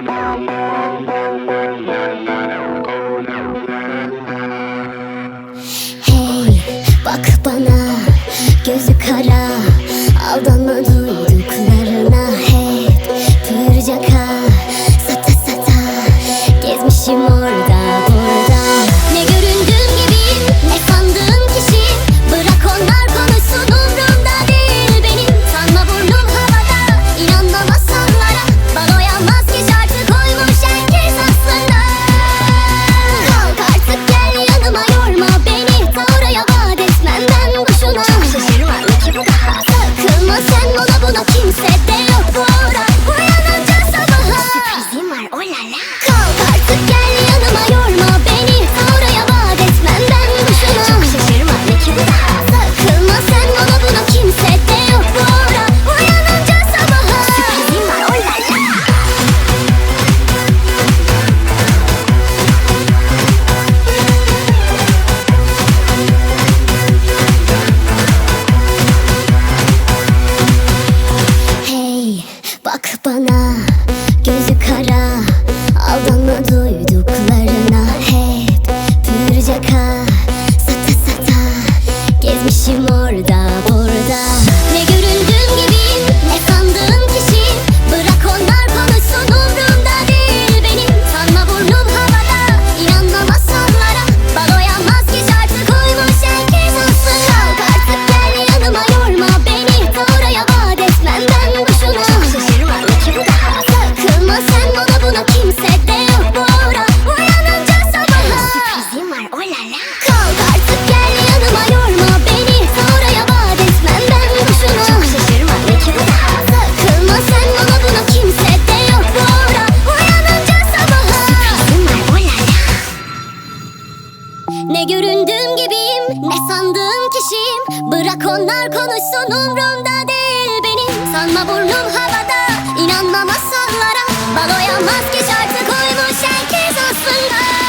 Hey bak bana gözü kara aldanmadım said Bak bana gözü kara Aldanma duyduklarına. Hep pür caka Sata sata Gezmişim orada burada. Ne göründüğüm gibiyim ne sandığım kişiyim. Bırak onlar konuşsun umrumda değil benim. Sanma burnum havada inanma masallara Baloya maske artık uymuş herkes aslında.